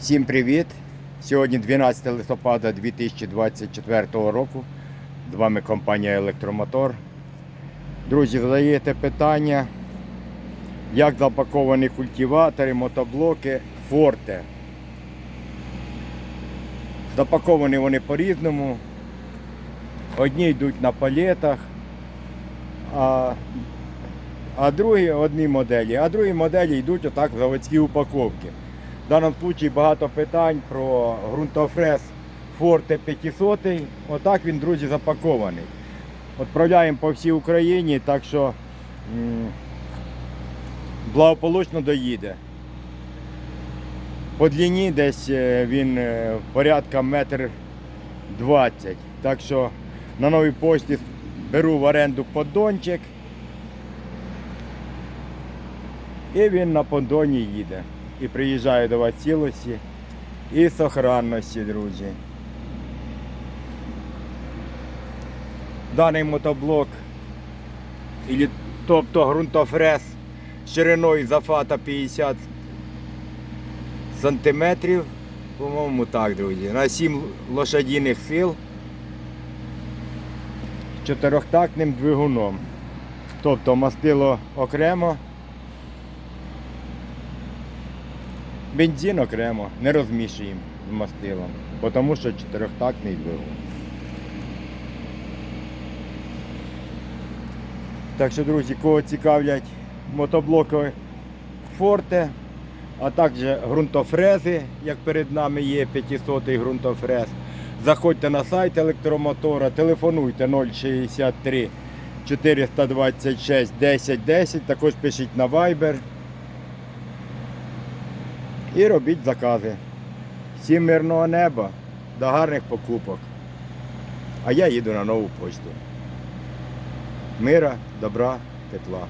Всім привіт! Сьогодні 12 листопада 2024 року. З вами компанія Електромотор. Друзі, задаєте питання, як запаковані культиватори, мотоблоки Форте. Запаковані вони по-різному. Одні йдуть на палетах, а, а другі одні моделі, а другі моделі йдуть отак в заводській упаковці. В даному випадку багато питань про ґрунтофрез Forte 500. Отак він, друзі, запакований. Відправляємо по всій Україні, так що благополучно доїде. По длині десь е, він е, порядка метр 20. Так що на новій пошті беру в оренду поддончик. І він на поддоні їде. І приїжджає до вас цілості і сохранності, друзі. Даний мотоблок, тобто ґрунтофрез шириною зафата 50 сантиметрів, по-моєму так, друзі, на 7 лошадіних сил з чотирьохтактним двигуном. Тобто мастило окремо, бензин окремо, не розмішуємо з мастилом, тому що чотирьохтактний двигун. Так що, друзі, кого цікавлять мотоблоки Форте, а також ґрунтофрези, як перед нами є 500 й ґрунтофрез. Заходьте на сайт електромотора, телефонуйте 063 426 10 10, також пишіть на Viber і робіть закази. Всім мирного неба, до гарних покупок. А я їду на нову почту. Мира, добра, тепла.